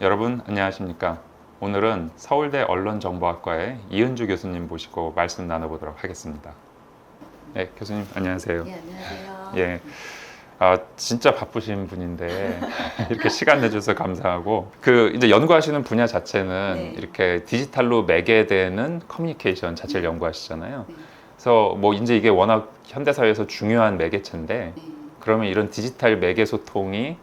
여러분 안녕하십니까? 오늘은 서울대 언론정보학과의 이은주 교수님 모시고 말씀 나눠보도록 하겠습니다. 네, 교수님 안녕하세요. 예, 안녕하세요. 예, 아 진짜 바쁘신 분인데 이렇게 시간 내줘서 감사하고 그 이제 연구하시는 분야 자체는 네. 이렇게 디지털로 매개되는 커뮤니케이션 자체를 연구하시잖아요. 네. 그래서 뭐 이제 이게 워낙 현대 사회에서 중요한 매개체인데 네. 그러면 이런 디지털 매개 소통이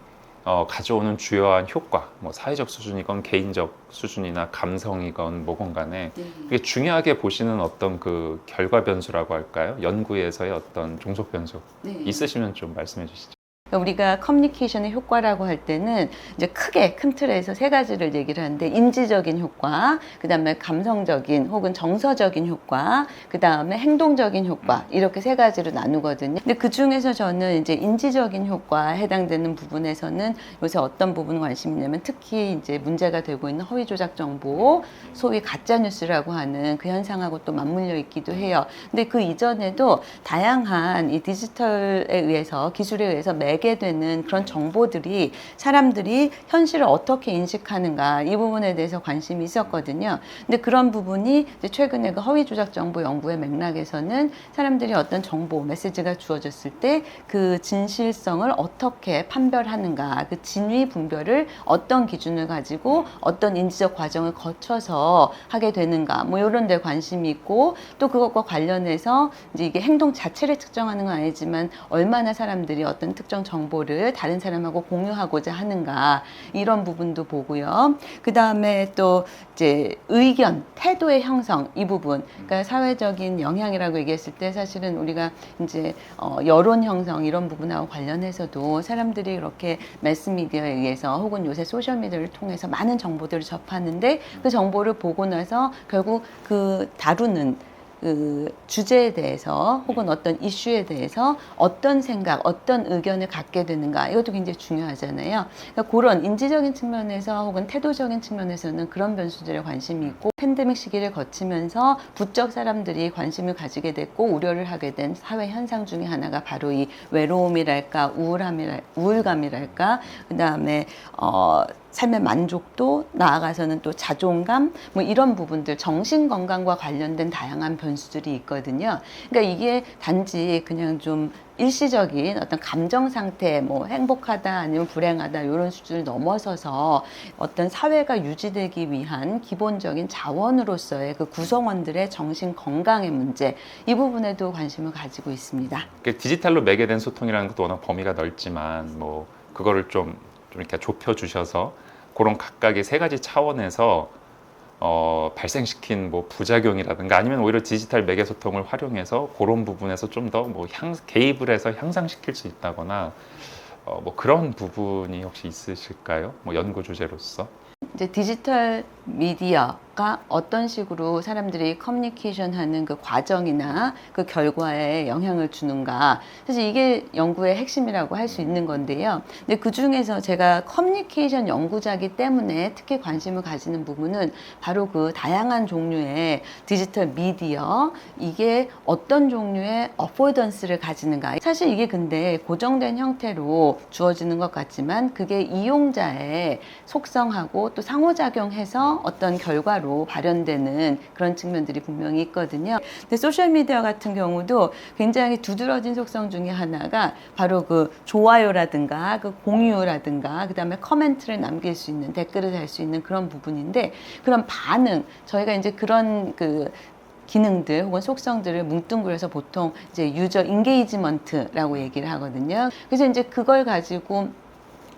어, 가져오는 주요한 효과, 뭐 사회적 수준이건 개인적 수준이나 감성이건 뭐건 간에 네. 그게 중요하게 보시는 어떤 그 결과 변수라고 할까요? 연구에서의 어떤 종속 변수 네. 있으시면 좀 말씀해 주시죠. 우리가 커뮤니케이션의 효과라고 할 때는 이제 크게 큰 틀에서 세 가지를 얘기를 하는데 인지적인 효과, 그 다음에 감성적인 혹은 정서적인 효과, 그 다음에 행동적인 효과 이렇게 세 가지로 나누거든요. 근데 그 중에서 저는 이제 인지적인 효과에 해당되는 부분에서는 요새 어떤 부분 관심이 있냐면 특히 이제 문제가 되고 있는 허위 조작 정보, 소위 가짜 뉴스라고 하는 그 현상하고 또 맞물려 있기도 해요. 근데 그 이전에도 다양한 이 디지털에 의해서 기술에 의해서 매 개되는 그런 정보들이 사람들이 현실을 어떻게 인식하는가 이 부분에 대해서 관심이 있었거든요. 근데 그런 부분이 이제 최근에 그 허위 조작 정보 연구의 맥락에서는 사람들이 어떤 정보 메시지가 주어졌을 때 그 진실성을 어떻게 판별하는가 그 진위 분별을 어떤 기준을 가지고 어떤 인지적 과정을 거쳐서 하게 되는가 뭐 이런 데 관심이 있고 또 그것과 관련해서 이제 이게 행동 자체를 측정하는 건 아니지만 얼마나 사람들이 어떤 특정 정보를 다른 사람하고 공유하고자 하는가 이런 부분도 보고요. 그 다음에 또 이제 의견, 태도의 형성 이 부분, 그러니까 사회적인 영향이라고 얘기했을 때 사실은 우리가 이제 어, 여론 형성 이런 부분하고 관련해서도 사람들이 그렇게 매스미디어에 의해서 혹은 요새 소셜 미디어를 통해서 많은 정보들을 접하는데 그 정보를 보고 나서 결국 그 다루는 그 주제에 대해서 혹은 어떤 이슈에 대해서 어떤 생각, 어떤 의견을 갖게 되는가 이것도 굉장히 중요하잖아요. 그러니까 그런 인지적인 측면에서 혹은 태도적인 측면에서는 그런 변수들에 관심이 있고 팬데믹 시기를 거치면서 부쩍 사람들이 관심을 가지게 됐고 우려를 하게 된 사회 현상 중에 하나가 바로 이 외로움이랄까 우울함이랄 우울감이랄까 그 다음에 어 삶의 만족도 나아가서는 또 자존감 뭐 이런 부분들 정신 건강과 관련된 다양한 변수들이 있거든요. 그러니까 이게 단지 그냥 좀 일시적인 어떤 감정 상태 뭐 행복하다 아니면 불행하다 이런 수준을 넘어서서 어떤 사회가 유지되기 위한 기본적인 자원으로서의 그 구성원들의 정신 건강의 문제 이 부분에도 관심을 가지고 있습니다. 그 디지털로 매개된 소통이라는 것도 워낙 범위가 넓지만 뭐 그거를 좀, 좀 이렇게 좁혀 주셔서 그런 각각의 세 가지 차원에서 어, 발생시킨 뭐 부작용이라든가 아니면 오히려 디지털 매개 소통을 활용해서 그런 부분에서 좀 더 뭐 개입을 해서 향상시킬 수 있다거나 어, 뭐 그런 부분이 혹시 있으실까요? 뭐 연구 주제로서. 이제 디지털 미디어 가 어떤 식으로 사람들이 커뮤니케이션 하는 그 과정이나 그 결과에 영향을 주는가. 사실 이게 연구의 핵심이라고 할 수 있는 건데요. 근데 그 중에서 제가 커뮤니케이션 연구자기 때문에 특히 관심을 가지는 부분은 바로 그 다양한 종류의 디지털 미디어, 이게 어떤 종류의 어포던스를 가지는가. 사실 이게 근데 고정된 형태로 주어지는 것 같지만 그게 이용자의 속성하고 또 상호작용해서 어떤 결과로 발현되는 그런 측면들이 분명히 있거든요. 근데 소셜 미디어 같은 경우도 굉장히 두드러진 속성 중에 하나가 바로 그 좋아요라든가 그 공유라든가 그 다음에 커멘트를 남길 수 있는 댓글을 달 수 있는 그런 부분인데 그런 반응 저희가 이제 그런 그 기능들 혹은 속성들을 뭉뚱그려서 보통 이제 유저 인게이지먼트라고 얘기를 하거든요. 그래서 이제 그걸 가지고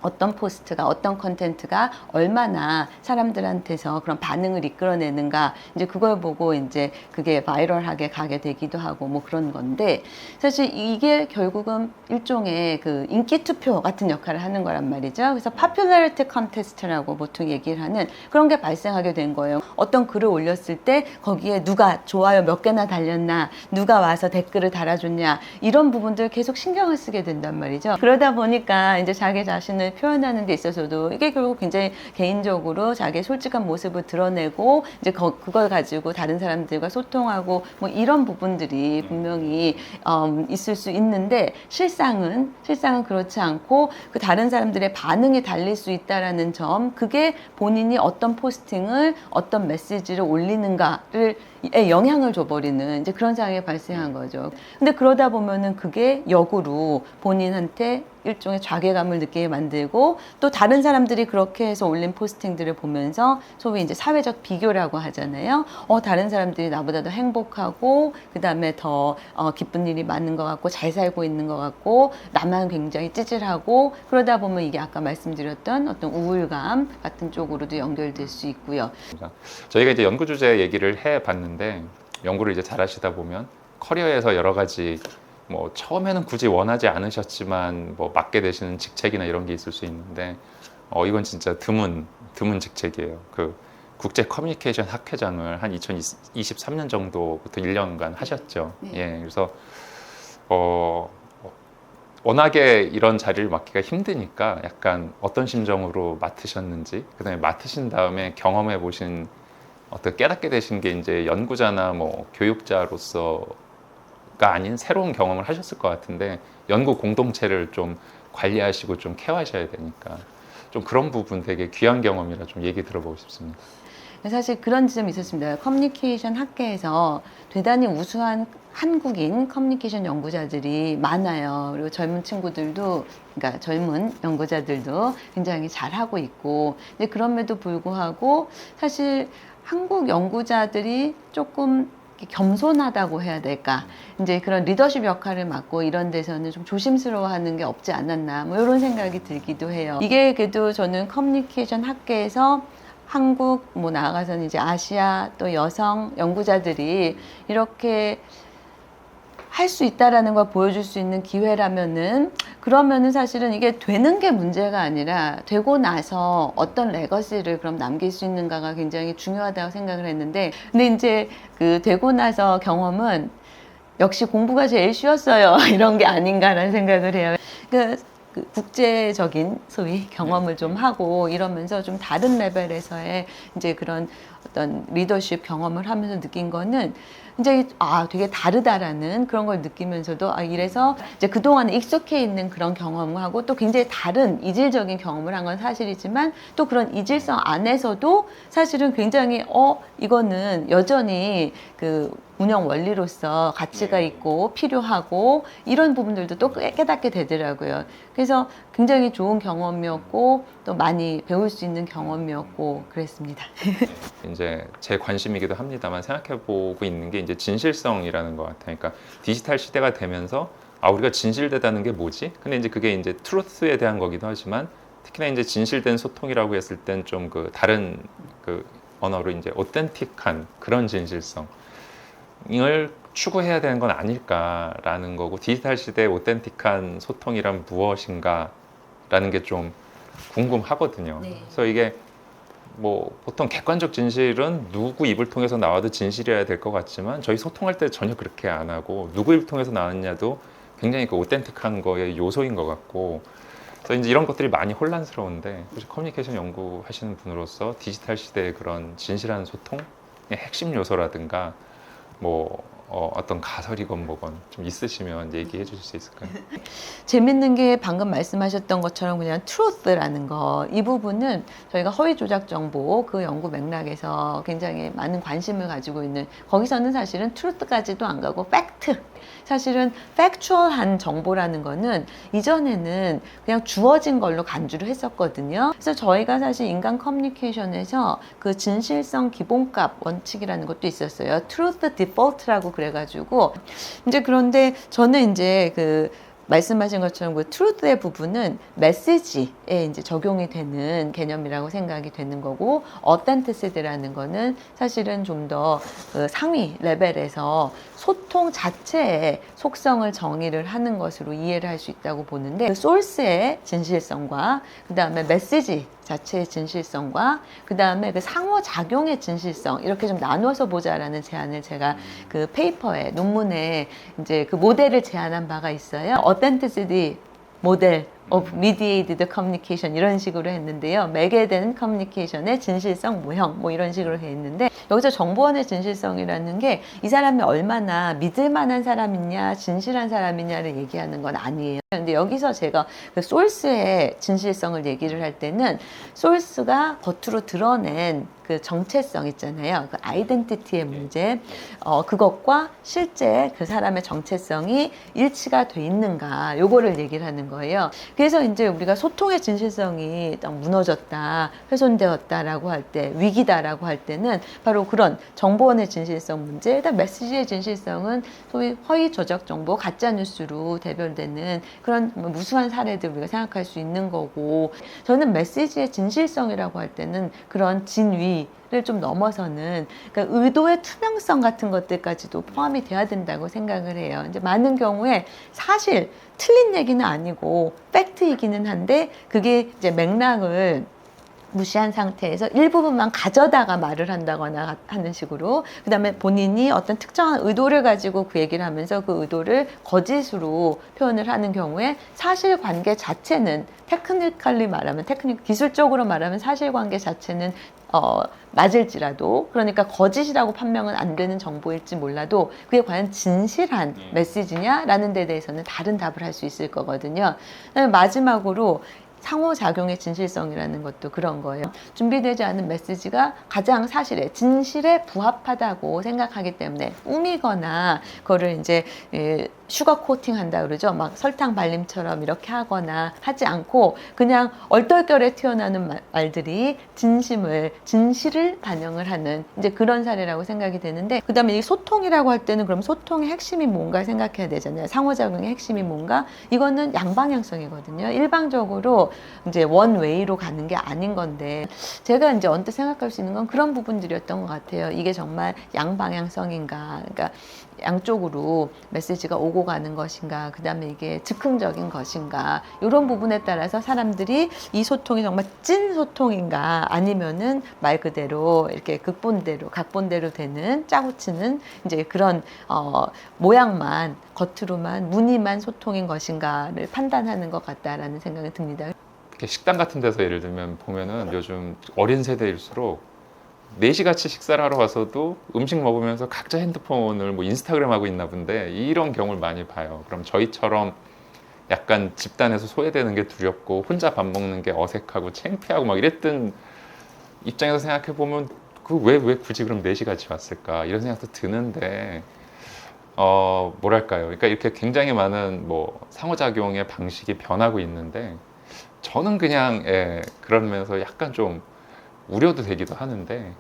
어떤 포스트가 어떤 컨텐츠가 얼마나 사람들한테서 그런 반응을 이끌어내는가 이제 그걸 보고 이제 그게 바이럴하게 가게 되기도 하고 뭐 그런 건데 사실 이게 결국은 일종의 그 인기 투표 같은 역할을 하는 거란 말이죠. 그래서 파퓰러리티 컨테스트라고 보통 얘기를 하는 그런 게 발생하게 된 거예요. 어떤 글을 올렸을 때 거기에 누가 좋아요 몇 개나 달렸나, 누가 와서 댓글을 달아줬냐 이런 부분들 계속 신경을 쓰게 된단 말이죠. 그러다 보니까 이제 자기 자신을 표현하는 데 있어서도 이게 결국 굉장히 개인적으로 자기의 솔직한 모습을 드러내고 이제 거- 그걸 가지고 다른 사람들과 소통하고 뭐 이런 부분들이 분명히 음, 있을 수 있는데 실상은 실상은 그렇지 않고 그 다른 사람들의 반응이 달릴 수 있다라는 점 그게 본인이 어떤 포스팅을 어떤 메시지를 올리는가를 에 영향을 줘버리는 이제 그런 상황이 발생한 거죠. 근데 그러다 보면은 그게 역으로 본인한테 일종의 자괴감을 느끼게 만들고 또 다른 사람들이 그렇게 해서 올린 포스팅들을 보면서 소위 이제 사회적 비교라고 하잖아요. 어, 다른 사람들이 나보다 더 행복하고 그 다음에 더 어, 기쁜 일이 많은 것 같고 잘 살고 있는 것 같고 나만 굉장히 찌질하고 그러다 보면 이게 아까 말씀드렸던 어떤 우울감 같은 쪽으로도 연결될 수 있고요. 저희가 이제 연구 주제 얘기를 해 봤는데 연구를 이제 잘 하시다 보면 커리어에서 여러 가지 뭐 처음에는 굳이 원하지 않으셨지만 뭐 맡게 되시는 직책이나 이런 게 있을 수 있는데 어 이건 진짜 드문 드문 직책이에요. 그 국제 커뮤니케이션 학회장을 한 2023년 정도부터 1년간 하셨죠. 네. 예. 그래서 어 워낙에 이런 자리를 맡기가 힘드니까 약간 어떤 심정으로 맡으셨는지 그다음에 맡으신 다음에 경험해 보신 어떤 깨닫게 되신 게 이제 연구자나 뭐 교육자로서가 아닌 새로운 경험을 하셨을 것 같은데 연구 공동체를 좀 관리하시고 좀 케어하셔야 되니까 좀 그런 부분 되게 귀한 경험이라 좀 얘기 들어보고 싶습니다. 사실 그런 지점이 있었습니다. 커뮤니케이션 학계에서 대단히 우수한 한국인 커뮤니케이션 연구자들이 많아요. 그리고 젊은 친구들도, 그러니까 젊은 연구자들도 굉장히 잘하고 있고, 근데 그럼에도 불구하고 사실 한국 연구자들이 조금 겸손하다고 해야 될까? 이제 그런 리더십 역할을 맡고 이런 데서는 좀 조심스러워하는 게 없지 않았나, 뭐 이런 생각이 들기도 해요. 이게 그래도 저는 커뮤니케이션 학계에서 한국 뭐 나아가서는 이제 아시아 또 여성 연구자들이 이렇게 할 수 있다라는 걸 보여줄 수 있는 기회라면은 그러면은 사실은 이게 되는 게 문제가 아니라 되고 나서 어떤 레거시를 그럼 남길 수 있는가가 굉장히 중요하다고 생각을 했는데 근데 이제 그 되고 나서 경험은 역시 공부가 제일 쉬웠어요 이런 게 아닌가라는 생각을 해요. 그, 그 국제적인 소위 경험을 좀 하고 이러면서 좀 다른 레벨에서의 이제 그런 어떤 리더십 경험을 하면서 느낀 거는 이제 아 되게 다르다라는 그런 걸 느끼면서도 아 이래서 이제 그동안 익숙해 있는 그런 경험하고 또 굉장히 다른 이질적인 경험을 한 건 사실이지만 또 그런 이질성 안에서도 사실은 굉장히 어 이거는 여전히 그 운영 원리로서 가치가 있고 필요하고 이런 부분들도 또 깨- 깨닫게 되더라고요. 그래서 굉장히 좋은 경험이었고 또 많이 배울 수 있는 경험이었고 그랬습니다. 이제 제 관심이기도 합니다만 생각해 보고 있는 게 이제 진실성이라는 것 같아요. 그러니까 디지털 시대가 되면서 아 우리가 진실되다는 게 뭐지? 근데 이제 그게 이제 트루스에 대한 거기도 하지만 특히나 이제 진실된 소통이라고 했을 땐 좀 그 다른 그 언어로 이제 오텐틱한 그런 진실성을 추구해야 되는 건 아닐까라는 거고 디지털 시대의 오텐틱한 소통이란 무엇인가라는 게좀 궁금하거든요. 네. 그래서 이게 뭐 보통 객관적 진실은 누구 입을 통해서 나와도 진실이어야 될 것 같지만 저희 소통할 때 전혀 그렇게 안 하고 누구 입을 통해서 나왔냐도 굉장히 그 오텐틱한 거의 요소인 것 같고 그래서 이제 이런 것들이 많이 혼란스러운데 혹시 커뮤니케이션 연구하시는 분으로서 디지털 시대의 그런 진실한 소통의 핵심 요소라든가 뭐 어, 어떤 가설이건 뭐건 좀 있으시면 얘기해 주실 수 있을까요? 재밌는 게 방금 말씀하셨던 것처럼 그냥 트루스라는 거 이 부분은 저희가 허위 조작 정보 그 연구 맥락에서 굉장히 많은 관심을 가지고 있는 거기서는 사실은 트루스까지도 안 가고 팩트 사실은 팩추얼한 정보라는 거는 이전에는 그냥 주어진 걸로 간주를 했었거든요. 그래서 저희가 사실 인간 커뮤니케이션에서 그 진실성 기본값 원칙이라는 것도 있었어요. truth default라고 그래가지고 이제 그런데 저는 이제 그 말씀하신 것처럼 그 트루드의 부분은 메시지 에 이제 적용이 되는 개념이라고 생각이 되는 거고 어센티시드라는 거는 사실은 좀 더 그 상위 레벨에서 소통 자체의 속성을 정의를 하는 것으로 이해를 할 수 있다고 보는데 그 소스의 진실성과 그 다음에 메시지 자체의 진실성과 그 다음에 그 상호작용의 진실성 이렇게 좀 나눠서 보자라는 제안을 제가 그 페이퍼에 논문에 이제 그 모델을 제안한 바가 있어요. 어텐티시티 모델 of mediated communication 이런 식으로 했는데요. 매개된 커뮤니케이션의 진실성 모형 뭐 이런 식으로 해 있는데 여기서 정보원의 진실성이라는 게 이 사람이 얼마나 믿을 만한 사람이냐 진실한 사람이냐를 얘기하는 건 아니에요. 근데 여기서 제가 그 소스의 진실성을 얘기를 할 때는 소스가 겉으로 드러낸 그 정체성 있잖아요. 그 아이덴티티의 문제, 어, 그것과 실제 그 사람의 정체성이 일치가 돼 있는가, 요거를 얘기를 하는 거예요. 그래서 이제 우리가 소통의 진실성이 딱 무너졌다, 훼손되었다라고 할 때, 위기다라고 할 때는 바로 그런 정보원의 진실성 문제, 그다음 메시지의 진실성은 소위 허위 조작 정보, 가짜 뉴스로 대별되는 그런 뭐 무수한 사례들 우리가 생각할 수 있는 거고, 저는 메시지의 진실성이라고 할 때는 그런 진위를 좀 넘어서는 그러니까 의도의 투명성 같은 것들까지도 포함이 돼야 된다고 생각을 해요. 이제 많은 경우에 사실 틀린 얘기는 아니고 팩트이기는 한데 그게 이제 맥락을 무시한 상태에서 일부분만 가져다가 말을 한다거나 하는 식으로 그다음에 본인이 어떤 특정한 의도를 가지고 그 얘기를 하면서 그 의도를 거짓으로 표현을 하는 경우에 사실관계 자체는 테크니컬리 말하면 테크닉 기술적으로 말하면 사실관계 자체는 어, 맞을지라도 그러니까 거짓이라고 판명은 안 되는 정보일지 몰라도 그게 과연 진실한 메시지냐라는 데 대해서는 다른 답을 할 수 있을 거거든요. 마지막으로 상호작용의 진실성이라는 것도 그런 거예요. 준비되지 않은 메시지가 가장 사실에, 진실에 부합하다고 생각하기 때문에 꾸미거나 그거를 이제 예, 슈거 코팅 한다 그러죠. 막 설탕 발림처럼 이렇게 하거나 하지 않고 그냥 얼떨결에 튀어나오는 말- 말들이 진심을, 진실을 반영을 하는 이제 그런 사례라고 생각이 되는데 그 다음에 이 소통이라고 할 때는 그럼 소통의 핵심이 뭔가 생각해야 되잖아요. 상호작용의 핵심이 뭔가? 이거는 양방향성이거든요. 일방적으로 이제 원웨이로 가는 게 아닌 건데 제가 이제 언뜻 생각할 수 있는 건 그런 부분들이었던 것 같아요. 이게 정말 양방향성인가? 그러니까 양쪽으로 메시지가 오고 가는 것인가? 그 다음에 이게 즉흥적인 것인가? 이런 부분에 따라서 사람들이 이 소통이 정말 찐 소통인가? 아니면은 말 그대로 이렇게 극본대로, 각본대로 되는 짜고 치는 이제 그런 어, 모양만 겉으로만 무늬만 소통인 것인가를 판단하는 것 같다라는 생각이 듭니다. 이렇게 식당 같은 데서 예를 들면 보면은 요즘 어린 세대일수록 4시 같이 식사를 하러 와서도 음식 먹으면서 각자 핸드폰을 뭐 인스타그램 하고 있나 본데 이런 경우를 많이 봐요. 그럼 저희처럼 약간 집단에서 소외되는 게 두렵고 혼자 밥 먹는 게 어색하고 창피하고 막 이랬던 입장에서 생각해 보면 그 왜 왜 굳이 그럼 4시 같이 왔을까 이런 생각도 드는데 어 뭐랄까요? 그러니까 이렇게 굉장히 많은 뭐 상호작용의 방식이 변하고 있는데 저는 그냥 예, 그러면서 약간 좀 우려도 되기도 하는데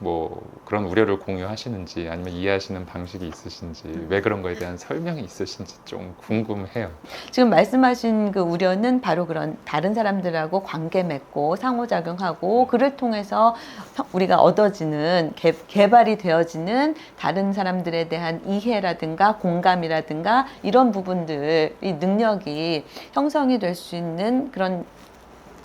뭐 그런 우려를 공유하시는지 아니면 이해하시는 방식이 있으신지 왜 그런 거에 대한 설명이 있으신지 좀 궁금해요. 지금 말씀하신 그 우려는 바로 그런 다른 사람들하고 관계 맺고 상호작용하고 그를 통해서 성- 우리가 얻어지는 개, 개발이 되어지는 다른 사람들에 대한 이해라든가 공감이라든가 이런 부분들 이 능력이 형성이 될 수 있는 그런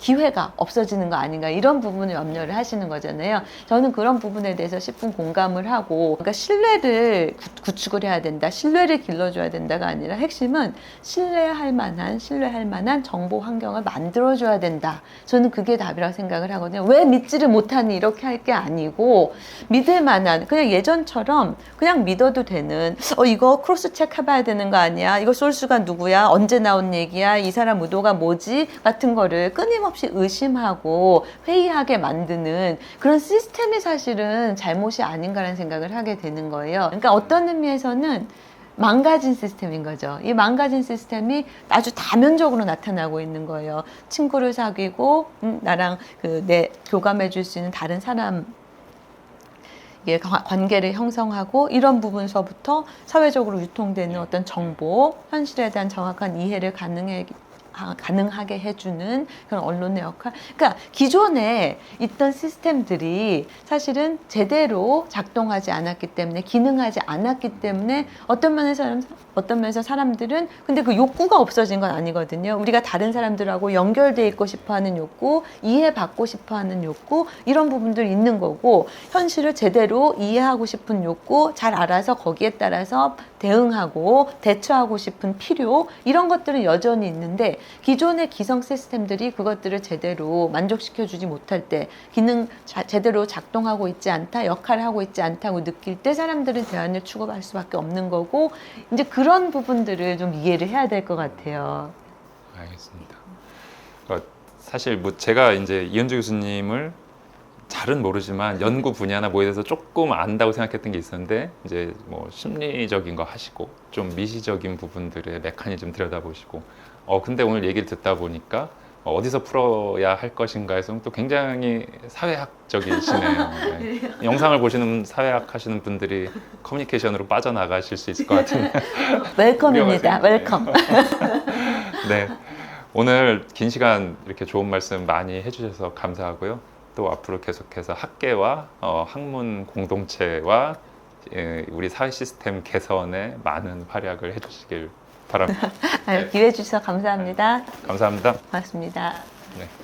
기회가 없어지는 거 아닌가 이런 부분을 염려를 하시는 거잖아요. 저는 그런 부분에 대해서 10분 공감을 하고 그러니까 신뢰를 구- 구축을 해야 된다. 신뢰를 길러줘야 된다가 아니라 핵심은 신뢰할 만한 신뢰할 만한 정보 환경을 만들어줘야 된다. 저는 그게 답이라고 생각을 하거든요. 왜 믿지를 못하니 이렇게 할 게 아니고 믿을 만한 그냥 예전처럼 그냥 믿어도 되는 어 이거 크로스 체크 해봐야 되는 거 아니야? 이거 쏠수가 누구야? 언제 나온 얘기야? 이 사람 의도가 뭐지? 같은 거를 끊임없이 의심하고 회의하게 만드는 그런 시스템이 사실은 잘못이 아닌가라는 생각을 하게 되는 거예요. 그러니까 어떤 의미에서는 망가진 시스템인 거죠. 이 망가진 시스템이 아주 다면적으로 나타나고 있는 거예요. 친구를 사귀고 음, 나랑 그 내 교감해 줄 수 있는 다른 사람 관- 관계를 형성하고 이런 부분서부터 사회적으로 유통되는 어떤 정보, 현실에 대한 정확한 이해를 가능해 아, 가능하게 해주는 그런 언론의 역할. 그러니까 기존에 있던 시스템들이 사실은 제대로 작동하지 않았기 때문에 기능하지 않았기 때문에 어떤 면에서 어떤 면에서 사람들은 근데 그 욕구가 없어진 건 아니거든요. 우리가 다른 사람들하고 연결돼 있고 싶어하는 욕구, 이해받고 싶어하는 욕구 이런 부분들 있는 거고 현실을 제대로 이해하고 싶은 욕구, 잘 알아서 거기에 따라서 대응하고 대처하고 싶은 필요 이런 것들은 여전히 있는데 기존의 기성 시스템들이 그것들을 제대로 만족시켜 주지 못할 때 기능 자- 제대로 작동하고 있지 않다 역할을 하고 있지 않다고 느낄 때 사람들은 대안을 추구할 수밖에 없는 거고 이제 그런 부분들을 좀 이해를 해야 될 것 같아요. 알겠습니다. 그러니까 사실 뭐 제가 이제 이현주 교수님을 잘은 모르지만 연구 분야나 뭐에 대해서 조금 안다고 생각했던 게 있었는데 이제 뭐 심리적인 거 하시고 좀 미시적인 부분들의 메커니즘 들여다보시고 어 근데 오늘 얘기를 듣다 보니까 어디서 풀어야 할 것인가 해서 또 굉장히 사회학적이시네요. 네. 영상을 보시는 사회학 하시는 분들이 커뮤니케이션으로 빠져나가실 수 있을 것 같은데 웰컴입니다. 웰컴. 네. 오늘 긴 시간 이렇게 좋은 말씀 많이 해주셔서 감사하고요. 또 앞으로 계속해서 학계와 어, 학문 공동체와 예, 우리 사회 시스템 개선에 많은 활약을 해주시길 바랍니다. 기회 주셔서 감사합니다. 감사합니다. 고맙습니다. 네.